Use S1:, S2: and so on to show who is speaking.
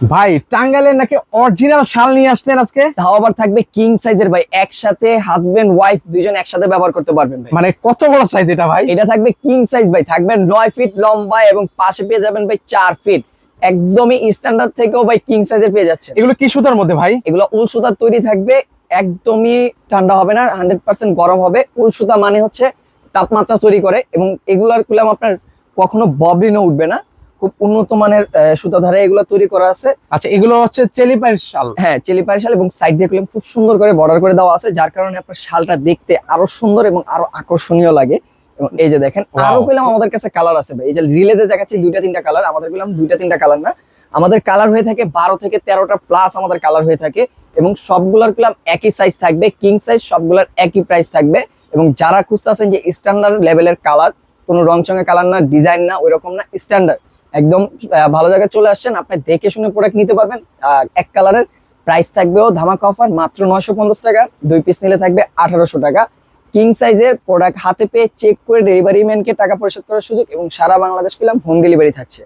S1: ভাই টাঙ্গাইলের নাকি অরিজিনাল শাল নিয়ে আসলেন আজকে?
S2: তাও আবার থাকবে কিং সাইজের ভাই একসাথে হাজবেন্ড ওয়াইফ দুইজন একসাথে ব্যবহার করতে পারবেন ভাই।
S1: মানে কত বড় সাইজ এটা ভাই?
S2: এটা থাকবে কিং সাইজ ভাই থাকবে নয় ফিট লম্বা এবং পাশে পেয়ে যাবেন ভাই চার ফিট একদমই স্ট্যান্ডার্ড থেকেও ভাই কিং সাইজের পেয়ে যাচ্ছে
S1: এগুলো কি সুতার মধ্যে ভাই?
S2: এগুলো উল সুতার তৈরি থাকবে একদমই ঠান্ডা হবে না হান্ড্রেড পার্সেন্ট গরম হবে। উল সুতা মানে হচ্ছে তাপমাত্রা তৈরি করে এবং এগুলার কুলাম আপনার কখনো ববলিনও উঠবে না। খুব উন্নত মানের সুতা ধারে এগুলো তৈরি করা আছে।
S1: আচ্ছা এগুলো হচ্ছে চেলিপাইর শাল।
S2: হ্যাঁ চেলি শাল এবং সাইড দিয়ে খুব সুন্দর করে বর্ডার করে দেওয়া আছে যার কারণে আপনার শালটা দেখতে আরও সুন্দর এবং আরও আকর্ষণীয় লাগে। এবং এই যে দেখেন আরও পেলাম আমাদের কাছে কালার আছে ভাই। এই যে রিলেতে দেখাচ্ছি দুইটা তিনটা কালার আমাদের পেলাম দুইটা তিনটা কালার না। আমাদের কালার হয়ে থাকে বারো থেকে তেরোটা প্লাস আমাদের কালার হয়ে থাকে। এবং সবগুলার পেলাম একই সাইজ থাকবে কিং সাইজ সবগুলার একই প্রাইস থাকবে। এবং যারা খুঁজতেছেন যে স্ট্যান্ডার্ড লেভেলের কালার কোনো রং চঙে কালার না ডিজাইন না ওইরকম না স্ট্যান্ডার্ড একদম ভালো জায়গায় চলে আসছেন। আপনি দেখে শুনে প্রোডাক্ট নিতে পারবেন। এক কালারের প্রাইস থাকবেও ধামাকা অফার মাত্র নয়শো পঞ্চাশ টাকা। দুই পিস নিলে থাকবে আঠারোশো টাকা। কিং সাইজের প্রোডাক্ট হাতে পেয়ে চেক করে ডেলিভারি ম্যানকে টাকা পরিশোধ করার সুযোগ এবং সারা বাংলাদেশ পেলাম হোম ডেলিভারি থাকছে।